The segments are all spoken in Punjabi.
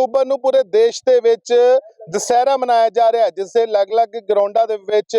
ਅਕਤੂਬਰ ਨੂੰ ਪੂਰੇ ਦੇਸ਼ ਦੇ ਵਿੱਚ ਦੁਸਹਿਰਾ ਮਨਾਇਆ ਜਾ ਰਿਹਾ ਹੈ, ਜਿਸ ਦੇ ਅਲੱਗ-ਅਲੱਗ ਗਰਾਊਂਡਾਂ ਦੇ ਵਿੱਚ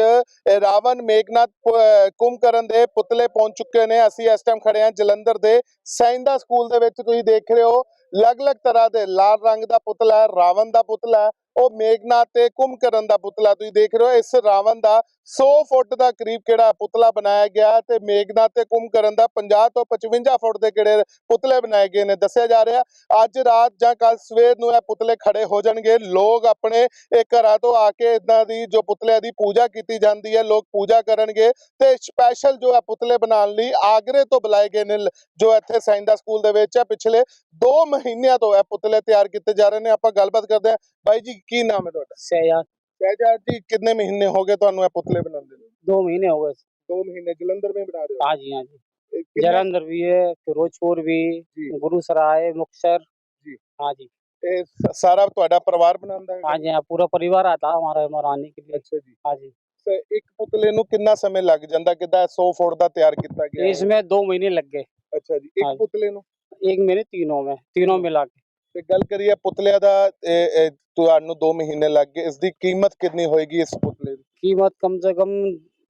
ਰਾਵਣ, ਮੇਘਨਾਥ, ਪ- ਅਹ, ਕੁੰਭਕਰਨ ਦੇ ਪੁਤਲੇ ਪਹੁੰਚ ਚੁੱਕੇ ਨੇ। ਅਸੀਂ ਇਸ ਟਾਈਮ ਖੜੇ ਹਾਂ ਜਲੰਧਰ ਦੇ ਸੈਂਦਾ ਸਕੂਲ ਦੇ ਵਿੱਚ। ਤੁਸੀਂ ਦੇਖ ਰਹੇ ਹੋ ਅਲੱਗ-ਅਲੱਗ ਤਰ੍ਹਾਂ ਦੇ ਲਾਲ ਰੰਗ ਦਾ ਪੁਤਲਾ ਹੈ, ਰਾਵਣ ਦਾ ਪੁਤਲਾ ਹੈ ਉਹ ਮੇਘਨਾਥ ਤੇ ਕੁੰਭਕਰਨ ਦਾ ਪੁਤਲਾ। ਤੁਸੀਂ ਦੇਖ ਰਹੇ ਹੋ, ਇਸ ਰਾਵਣ ਦਾ 100 ਫੁੱਟ ਦਾ ਕਰੀਬ ਕਿਹੜਾ ਪੁਤਲਾ ਬਣਾਇਆ ਗਿਆ ਹੈ ਤੇ ਮੇਘਨਾਥ ਤੇ ਕੁੰਭਕਰਨ ਦਾ 50 ਤੋਂ 55 ਫੁੱਟ ਦੇ ਕਿਹੜੇ ਪੁਤਲੇ ਬਣਾਏ ਗਏ ਨੇ, ਦੱਸਿਆ ਜਾ ਰਿਹਾ। ਅੱਜ ਰਾਤ ਜਾਂ ਕੱਲ ਸਵੇਰ ਨੂੰ ਇਹ ਪੁਤਲੇ ਖੜੇ ਹੋ ਜਾਣਗੇ। ਲੋਕ ਆਪਣੇ ਇਹ ਘਰਾਂ ਤੋਂ ਆ ਕੇ ਇਦਾਂ ਦੀ ਜੋ ਪੁਤਲਿਆਂ ਦੀ ਪੂਜਾ ਕੀਤੀ ਜਾਂਦੀ ਹੈ, ਲੋਕ ਪੂਜਾ ਕਰਨਗੇ ਤੇ ਸਪੈਸ਼ਲ ਜੋ ਹੈ ਪੁਤਲੇ ਬਣਾਉਣ ਲਈ ਆਗਰੇ ਤੋਂ ਬੁਲਾਏ ਗਏ ਨੇ, ਜੋ ਇੱਥੇ ਸਾਇੰਦਾ ਸਕੂਲ ਦੇ ਵਿੱਚ ਹੈ। ਪਿਛਲੇ 2 ਮਹੀਨਿਆਂ ਤੋਂ ਇਹ ਪੁਤਲੇ ਤਿਆਰ ਕੀਤੇ ਜਾ ਰਹੇ ਨੇ। ਆਪਾਂ ਗੱਲਬਾਤ ਕਰਦੇ ਹਾਂ। ਬਾਈ ਜੀ ਕੀ ਨਾਮ ਹੈ ਤੁਹਾਡਾ सयाज ਸ਼ਹਿਜਾਦ ਜੀ ਕਿੰਨੇ ਮਹੀਨੇ ਹੋ ਗਏ ਤੁਹਾਨੂੰ ਇਹ ਪੁਤਲੇ ਬਣਾਉਂਦੇ ਨੂੰ दो महीने हो गए 2 ਮਹੀਨੇ ਜਲੰਧਰ ਵਿੱਚ ਬਣਾ ਰਹੇ ਹੋ हाँ जी हाँ जी ਇਹ ਕਿੰਨਾ- जलंधर भी है फिरोजपुर भी जी। गुरुसराय मुक्तसर जी। हाँ जी ਇਹ ਸ- ਸਾਰਾ ਤੁਹਾਡਾ ਪਰਿਵਾਰ ਬਣਾਉਂਦਾ ਹੈ हाँ जी हाँ पूरा परिवार आता है हमारा मनाने के लिए ਅੱਛਾ ਜੀ हाँ जी ਤੇ ਇੱਕ ਪੁਤਲੇ ਨੂੰ ਕਿੰਨਾ ਸਮੇਂ ਲੱਗ ਜਾਂਦਾ ਕਿਦਾਂ 100 ਫੁੱਟ ਦਾ ਤਿਆਰ ਕੀਤਾ ਗਿਆ ਹੈ? इसमें दो महीने लग गए ਅੱਛਾ ਜੀ हाँ ਇੱਕ जी। ਪੁਤਲੇ ਨੂੰ एक महीने तीनों में तीनों मिला के ਤੇ ਗੱਲ ਕਰੀਏ ਪੁਤਲਿਆਂ ਦਾ ਇਹ- ਇਹ ਤੁਹਾਨੂੰ 2 ਮਹੀਨੇ ਲੱਗ ਗਏ ਇਸ ਦੀ ਕੀਮਤ ਕਿੰਨੀ ਹੋਏਗੀ ਇਸ ਪੁਤਲੇ ਦੀ कीमत कम से कम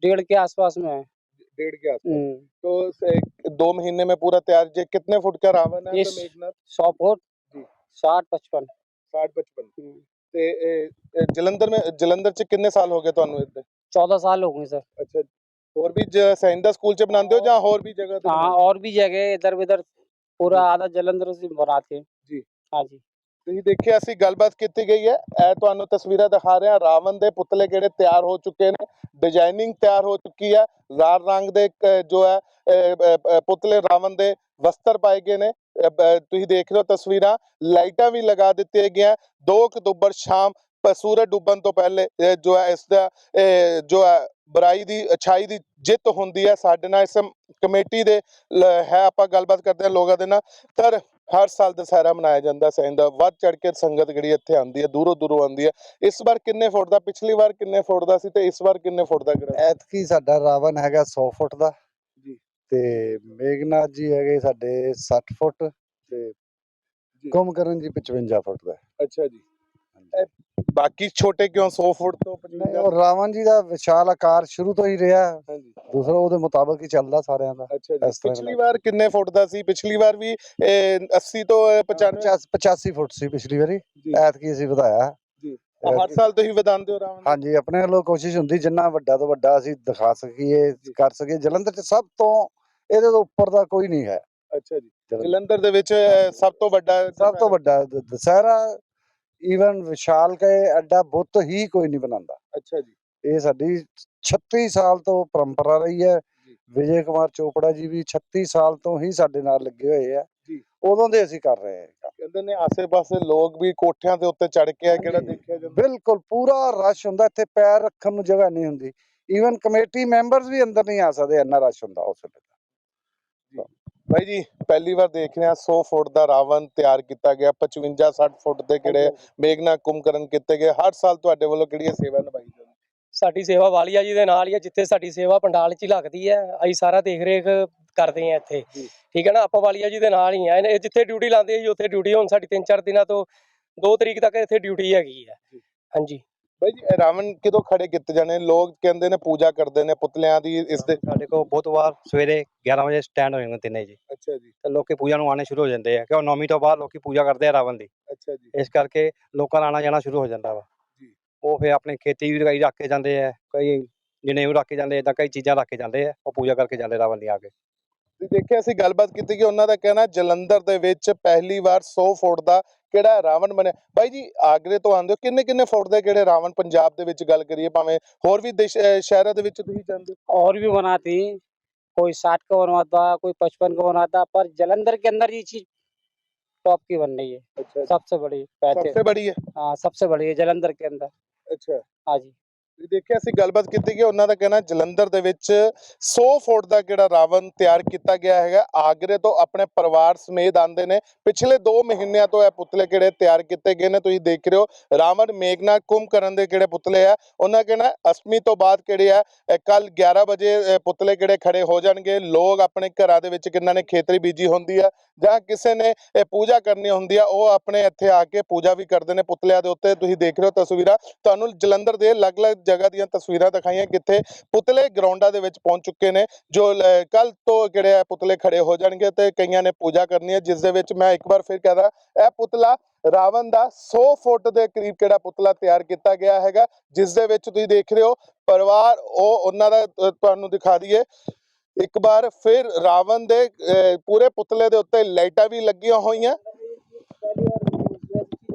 डेढ़ के आसपास में है डेढ़ के आसपास हम्म, तो से- दो महीने में पूरा तैयार जे कितने फुट का रावण है ये तो मेघनाथ सौ फुट जी। साठ पचपन साठ पचपन ਤੇ ਇਹ- ਇਹ ਜਲੰਧਰ में ਜਲੰਧਰ ਚ ਕਿੰਨੇ ਸਾਲ ਹੋ ਗਏ ਤੁਹਾਨੂੰ ਇੱਥੇ चौदह साल हो गए सर ਅੱਛਾ ਹੋਰ ਵੀ ਜ- ਸੈਂਦਾ ਸਕੂਲ ਚ ਬਣਾਉਂਦੇ ਹੋ ਜਾਂ ਹੋਰ ਵੀ जगह ਤੇ हाँ और भी जगह इधर उधर पूरा आधा जलंधर से बनाते हैं ਹਾਂਜੀ। ਤੁਸੀਂ ਦੇਖਿਆ ਅਸੀਂ ਗੱਲਬਾਤ ਕੀਤੀ ਗਈ ਹੈ। ਇਹ ਤੁਹਾਨੂੰ ਤਸਵੀਰਾਂ ਦਿਖਾ ਰਹੇ। ਰਿਹਾ ਰਾਵਣ ਦੇ ਪੁਤਲੇ ਕਿਹੜੇ ਤਿਆਰ ਹੋ ਚੁੱਕੇ ਨੇ। ਡਿਜ਼ਾਈਨਿੰਗ ਤਿਆਰ ਹੋ ਚੁੱਕੀ ਹੈ। ਲਾਲ ਰੰਗ ਦੇ ਜੋ ਹੈ ਪੁਤਲੇ ਰਾਵਣ ਦੇ ਵਸਤਰ ਪਾਏ ਗਏ ਨੇ। ਤੁਸੀਂ ਦੇਖ ਰਹੇ ਹੋ ਤਸਵੀਰਾਂ। ਲਾਈਟਾਂ ਵੀ ਲਗਾ ਦਿੱਤੀਆਂ ਗਈਆਂ। 2 ਅਕਤੂਬਰ ਸ਼ਾਮ ਸੂਰਜ ਡੁੱਬਣ ਤੋਂ ਪਹਿਲੇ ਜੋ ਹੈ, ਇਸ ਦਾ ਜੋ ਹੈ, ਬੁਰਾਈ ਦੀ, ਅਛਾਈ ਦੀ ਜਿੱਤ ਹੁੰਦੀ ਹੈ ਸਾਡੇ ਨਾਲ। ਇਸ ਕਮੇਟੀ ਦੇ ਹੈ, ਆਪਾਂ ਗੱਲਬਾਤ ਕਰਦੇ ਹਾਂ ਲੋਕਾਂ ਦੇ ਨਾਲ। ਪਰ ਹਰ ਸਾਲ ਦੁਸਹਿਰਾ ਮਨਾਇਆ ਜਾਂਦਾ ਸੈਨ ਦਾ ਵੱਧ ਚੜ ਕੇ ਸੰਗਤ ਜਿਹੜੀ ਇੱਥੇ ਆਉਂਦੀ ਹੈ ਦੂਰੋਂ ਦੂਰੋਂ ਆਉਂਦੀ ਹੈ। ਇਸ ਵਾਰ ਕਿੰਨੇ ਫੁੱਟ ਦਾ? ਪਿਛਲੀ ਵਾਰ ਕਿੰਨੇ ਫੁੱਟ ਦਾ ਸੀ ਤੇ ਇਸ ਵਾਰ ਕਿੰਨੇ ਫੁੱਟ ਦਾ ਕਰਾਂ ਐਤਕੀ ਸਾਡਾ ਰਾਵਣ ਹੈਗਾ 100 ਫੁੱਟ ਦਾ। ਜੀ। ਤੇ ਮੇਘਨਾਥ ਜੀ ਹੈਗੇ ਸਾਡੇ 60 ਫੁੱਟ ਤੇ ਜੀ। ਕੁੰਭਕਰਨ ਜੀ 55 ਫੁੱਟ ਦਾ। ਅੱਛਾ ਜੀ। ਬਾਕੀ ਛੋਟੇ ਕਿਉਂ? 100 ਫੁੱਟ ਤੋਂ ਨਹੀਂ 55 ਉਹ ਰਾਵਣ ਜੀ ਦਾ ਵਿਸ਼ਾਲ ਆਕਾਰ ਸ਼ੁਰੂ ਤੋਂ ਹੀ ਰਿਹਾ। ਹਾਂਜੀ। ਦੂਸਰਾ ਉਹਦੇ ਮੁਤਾਬਕ ਹੀ ਚੱਲਦਾ ਸਾਰਿਆਂ ਦਾ ਅੱਛਾ ਜੀ। ਇਸ ਤਰ੍ਹਾਂ ਪਿਛਲੀ ਵਾਰ ਕਿੰਨੇ ਫੁੱਟ ਦਾ ਸੀ? ਪਿਛਲੀ ਵਾਰ ਵੀ ਇਹ 80 ਤੋਂ ਇਹ 95 85 85 ਫੁੱਟ ਸੀ ਪਿਛਲੀ ਵਾਰੀ। ਜੀ। ਐਤਕੀ ਅਸੀਂ ਵਧਾਇਆ। ਜੀ। ਹਰ ਸਾਲ ਤੁਸੀਂ ਵਧਾਉਂਦੇ ਹੋ ਰਾਵਣ? ਹਾਂਜੀ ਆਪਣੇ ਵੱਲੋਂ ਕੋਸ਼ਿਸ਼ ਹੁੰਦੀ ਜਿੰਨਾ ਵੱਡਾ ਤੋਂ ਵੱਡਾ ਅਸੀਂ ਦਿਖਾ ਸਕੀਏ ਕਰ ਸਕੀਏ। ਜਲੰਧਰ ਚ ਸਭ ਤੋਂ ਇਹਦੇ ਤੋਂ ਉੱਪਰ ਦਾ ਕੋਈ ਨਹੀਂ ਹੈ। ਅੱਛਾ ਜੀ। ਜਲੰਧਰ। ਦੇ ਵਿੱਚ ਇਹ ਸਭ ਤੋਂ ਵੱਡਾ ਸਭ ਤੋਂ ਵੱਡਾ ਦ- ਦੁਸਹਿਰਾ ਈਵਨ ਵਿਸ਼ਾਲ ਕਹੇ ਐਡਾ ਬੁੱਤ ਹੀ ਕੋਈ ਨਹੀਂ ਬਣਾਉਂਦਾ। ਅੱਛਾ ਜੀ। ਇਹ ਸਾਡੀ 36 ਸਾਲ ਤੋਂ ਪਰੰਪਰਾ ਰਹੀ ਹੈ। ਵਿਜੇ ਕੁਮਾਰ ਚੋਪੜਾ ਜੀ ਵੀ 36 ਸਾਲ ਤੋਂ ਹੀ ਸਾਡੇ ਨਾਲ ਲੱਗੇ ਹੋਏ ਆ। ਉਦੋਂ ਦੇ ਅਸੀਂ ਕਰ ਰਹੇ ਹਾਂ। ਕਹਿੰਦੇ ਨੇ ਆਸੇ-ਪਾਸੇ ਲੋਕ ਵੀ ਕੋਠਿਆਂ ਦੇ ਉੱਤੇ ਚੜ ਕੇ ਆ ਕਿਹੜਾ। ਦੇਖਿਆ ਜਾਂਦਾ? ਬਿਲਕੁਲ ਪੂਰਾ ਰਸ਼ ਹੁੰਦਾ ਇੱਥੇ ਪੈਰ ਰੱਖਣ ਨੂੰ ਜਗ੍ਹਾ ਨਹੀਂ ਹੁੰਦੀ। ਈਵਨ ਕਮੇਟੀ ਮੈਂਬਰਸ ਵੀ ਅੰਦਰ ਨਹੀਂ ਆ ਸਕਦੇ ਇੰਨਾ ਰਸ਼ ਹੁੰਦਾ ਉਸ ਵੇਲੇ ਭਾਈ ਜੀ ਪਹਿਲੀ ਵਾਰ ਦੇਖ ਰਹੇ ਹਾਂ 100 ਫੁੱਟ ਦਾ ਰਾਵਣ ਤਿਆਰ ਕੀਤਾ ਗਿਆ 55 60 ਫੁੱਟ ਦੇ ਕਿਹੜੇ ਮੇਘਨਾ ਕੁੰਭਕਰਨ ਕੀਤੇ ਗਏ। ਹਰ ਸਾਲ ਤੁਹਾਡੇ ਵੱਲੋਂ ਕਿਹੜੀ ਇਹ ਸੇਵਾ ਨਿਭਾਈ ਜਾਂਦੀ? ਸਾਡੀ ਸੇਵਾ ਵਾਲੀਆ ਜੀ ਦੇ ਨਾਲ ਹੀ ਆ ਜਿੱਥੇ ਸਾਡੀ ਸੇਵਾ ਪੰਡਾਲ 'ਚ ਹੀ ਲੱਗਦੀ ਹੈ ਅਸੀਂ ਸਾਰਾ ਦੇਖ ਰੇਖ ਕਰਦੇ ਆ ਇੱਥੇ। ਜੀ। ਠੀਕ ਹੈ ਨਾ ਆਪਾਂ ਵਾਲੀਆ ਜੀ ਦੇ ਨਾਲ ਹੀ ਆ ਇਹ ਜਿੱਥੇ ਡਿਊਟੀ ਲਾਉਂਦੇ ਸੀ ਉੱਥੇ ਡਿਊਟੀ ਹੁਣ ਸਾਡੀ 3-4 ਦਿਨਾਂ ਤੋਂ 2 ਤਰੀਕ ਤੱਕ ਇੱਥੇ ਡਿਊਟੀ ਹੈਗੀ ਹੈ। ਜੀ। ਹਾਂਜੀ। ਭਾਈ ਜੀ ਇਹ ਰਾਵਣ ਕਿਦੋਂ ਖੜੇ ਕੀਤੇ ਜਾਣੇ? ਲੋਕ ਕਹਿੰਦੇ ਨੇ ਪੂਜਾ ਕਰਦੇ ਨੇ ਪੁਤਲਿਆਂ ਦੀ ਇਸ ਦੇ ਸਾਡੇ ਕੋਲ ਬੁੱਧਵਾਰ ਸਵੇਰੇ 11 ਵਜੇ ਸਟੈਂਡ ਹੋ ਜਾਂਦੇ ਤਿੰਨੇ ਜੀ। ਅੱਛਾ ਜੀ। ਤੇ ਲੋਕੀ ਪੂਜਾ ਨੂੰ ਆਣੇ ਸ਼ੁਰੂ ਹੋ ਜਾਂਦੇ ਆ ਕਿਉਂ ਨੌਵੀਂ ਤੋਂ ਬਾਅਦ ਲੋਕੀ ਪੂਜਾ ਕਰਦੇ ਆ ਰਾਵਣ ਦੀ। ਅੱਛਾ ਜੀ। ਇਸ ਕਰਕੇ ਲੋਕਾਂ ਦਾ ਆਣਾ ਜਾਣਾ ਸ਼ੁਰੂ ਹੋ ਜਾਂਦਾ ਵਾ। ਜੀ। ਉਹ ਫਿਰ ਆਪਣੀ ਖੇਤੀ ਵੀ ਕਈ ਰੱਖ ਕੇ ਜਾਂਦੇ ਆ ਕਈ ਜਨੇਊ ਰੱਖ ਕੇ ਜਾਂਦੇ ਇਦਾਂ ਕਈ ਚੀਜ਼ਾਂ ਰੱਖ ਕੇ ਜਾਂਦੇ ਆ ਉਹ ਪੂਜਾ ਕਰਕੇ ਜਾਂਦੇ ਰਾਵਣ ਦੀ ਆ ਕੇ। ਤੁਸੀਂ ਦੇਖਿਆ ਅਸੀਂ ਗੱਲਬਾਤ ਕੀਤੀ ਕਿ ਉਹਨਾਂ ਦਾ ਕਹਿਣਾ ਜਲੰਧਰ ਦੇ ਵਿੱਚ ਪਹਿਲੀ ਵਾਰ 100 ਫੁੱਟ ਦਾ ਕਿਹੜਾ ਰਾਵਣ ਬਣਿਆ ਬਾਈ ਜੀ ਆਗਰੇ ਤੋਂ ਆਉਂਦੇ ਹੋ ਕਿੰਨੇ ਕਿੰਨੇ ਫੁੱਟ ਦੇ ਕਿਹੜੇ ਰਾਵਣ ਪੰਜਾਬ ਦੇ ਵਿੱਚ ਗੱਲ ਕਰੀਏ ਭਾਵੇਂ ਹੋਰ ਵੀ ਦੇਸ਼ ਅਹ ਸ਼ਹਿਰਾਂ ਦੇ ਵਿੱਚ ਤੁਸੀਂ ਜਾਂਦੇ ਹੋ और भी बनाती हैं कोई साठ का बनवाता कोई पचपन का बनाता पर जलंधर के अंदर ये चीज टॉप की बन रही है ਅੱਛा सबसे बड़ी कहते सबसे बड़ी है हाँ सबसे बड़ी है जलंधर के अंदर अच्छा हाँ जी ਤੁਸੀਂ ਦੇਖਿਆ, ਅਸੀਂ ਗੱਲਬਾਤ ਕੀਤੀ ਕਿ ਉਹਨਾਂ ਦਾ ਕਹਿਣਾ ਜਲੰਧਰ ਦੇ ਵਿੱਚ 100 ਫੁੱਟ ਦਾ ਜਿਹੜਾ ਰਾਵਣ ਤਿਆਰ ਕੀਤਾ ਗਿਆ ਹੈਗਾ, ਆਗਰੇ ਤੋਂ ਆਪਣੇ ਪਰਿਵਾਰ ਸਮੇਤ ਆਂਦੇ ਨੇ। ਪਿਛਲੇ 2 ਮਹੀਨਿਆਂ ਤੋਂ ਇਹ ਪੁਤਲੇ ਕਿਹੜੇ ਤਿਆਰ ਕੀਤੇ ਗਏ ਨੇ, ਤੁਸੀਂ ਦੇਖ ਰਹੇ ਹੋ, ਰਾਵਣ ਮੇਘਨਾਥ ਕਰਨ ਦੇ ਕਿਹੜੇ ਪੁਤਲੇ ਆ, ਉਹਨਾਂ ਕਹਿਣਾ ਅਸ਼ਮੀ ਤੋਂ ਬਾਅਦ ਕਿਹੜੇ ਆ ਕੱਲ 11 ਵਜੇ ਪੁਤਲੇ ਕਿਹੜੇ ਖੜੇ ਹੋ ਜਾਣਗੇ, ਲੋਕ ਆਪਣੇ ਘਰਾਂ ਦੇ ਵਿੱਚ ਕਿੰਨਾਂ ਨੇ ਖੇਤਰੀ ਬੀਜੀ ਹੁੰਦੀ ਆ, ਜਾਂ ਕਿਸੇ ਨੇ ਇਹ ਪੂਜਾ ਕਰਨੀ ਹੁੰਦੀ ਆ, ਉਹ ਆਪਣੇ ਇੱਥੇ ਆ ਕੇ ਪੂਜਾ ਵੀ ਕਰਦੇ ਨੇ ਪੁਤਲਿਆਂ ਦੇ ਉੱਤੇ, ਤੁਸੀਂ ਦੇਖ ਰਹੇ ਹੋ ਤਸਵੀਰਾਂ। ਤੁਹਾਨੂੰ ਜਲੰਧਰ ਦੇ ਅਲੱਗ-ਅਲੱਗ ਜਗ੍ਹਾ ਦੀਆਂ ਤਸਵੀਰਾਂ ਦਿਖਾਈਆਂ ਕਿੱਥੇ ਪੁਤਲੇ ਗਰਾਊਂਡਾਂ ਦੇ ਵਿੱਚ ਪਹੁੰਚ ਚੁੱਕੇ ਨੇ ਜੋ ਕੱਲ ਤੋਂ ਕਿਹੜੇ ਆ ਪੁਤਲੇ ਖੜੇ ਹੋ ਜਾਣਗੇ ਤੇ ਕਈਆਂ ਨੇ ਪੂਜਾ ਕਰਨੀ ਹੈ ਜਿਸ ਦੇ ਵਿੱਚ ਮੈਂ ਇੱਕ ਵਾਰ ਫਿਰ ਕਹਦਾ ਇਹ ਪੁਤਲਾ ਰਾਵਣ ਦਾ 100 ਫੁੱਟ ਦੇ ਕਰੀਬ ਕਿਹੜਾ ਪੁਤਲਾ ਤਿਆਰ ਕੀਤਾ ਗਿਆ ਹੈਗਾ ਜਿਸ ਦੇ ਵਿੱਚ ਤੁਸੀਂ ਦੇਖ ਰਹੇ ਹੋ ਪਰਿਵਾਰ ਉਹ ਉਹਨਾਂ ਦਾ ਅ, ਤੁਹਾਨੂੰ ਦਿਖਾ ਦਈਏ ਇੱਕ ਵਾਰ ਫਿਰ ਰਾਵਣ ਦੇ ਅ, ਪੂਰੇ ਪੁਤਲੇ ਦੇ ਉੱਤੇ ਲਾਈਟਾਂ ਵੀ ਲੱਗੀਆਂ ਹੋਈਆਂ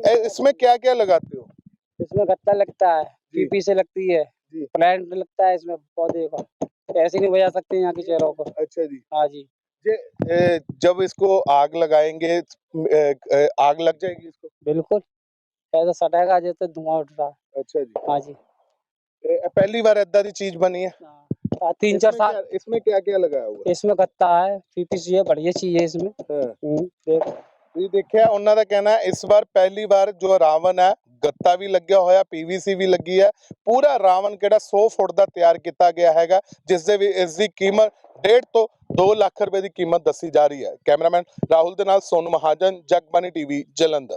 ए, इसमें क्या क्या लगाते हो इसमें गत्ता लगता है जी। पीपी से लगती है। प्लांट लगता है इसमें पौधे का। ऐसे नहीं बजा सकते यहाँ के चेहरों को? अच्छा जी। हाँ जी। जब इसको आग लगाएँगे आग लग जाएगी इसको? बिल्कुल। ऐसा सटेगा जैसे धुआँ उठ रहा। अच्छा जी। हाँ जी। पहली बार ऐसा की चीज़ बनी है? हाँ। हाँ, तीन चार साल इसमें क्या क्या लगाया हुआ इसमें गत्ता है पीपीसी है बढ़िया चीज़ है इसमें। हाँ। हम्म, देख। ये देखिए उन्होंने कहना है इस बार पहली बार जो रावण है ਗੱਤਾ ਵੀ ਲੱਗਿਆ ਹੋਇਆ ਪੀਵੀਸੀ ਵੀ ਲੱਗੀ ਹੈ। ਪੂਰਾ ਰਾਵਣ ਕਿਹੜਾ 100 ਫੁੱਟ ਦਾ ਤਿਆਰ ਕੀਤਾ ਗਿਆ ਹੈਗਾ ਜਿਸ ਦੇ ਵੀ ਇਸ ਦੀ ਕੀਮਤ 1.5 ਤੋਂ 2 ਲੱਖ ਰੁਪਏ ਦੀ ਕੀਮਤ ਦੱਸੀ ਜਾ ਰਹੀ ਹੈ। ਕੈਮਰਾਮੈਨ ਰਾਹੁਲ ਦੇ ਨਾਲ ਸੋਨੂ ਮਹਾਜਨ ਜਗਬਾਨੀ ਟੀਵੀ, ਜਲੰਧਰ।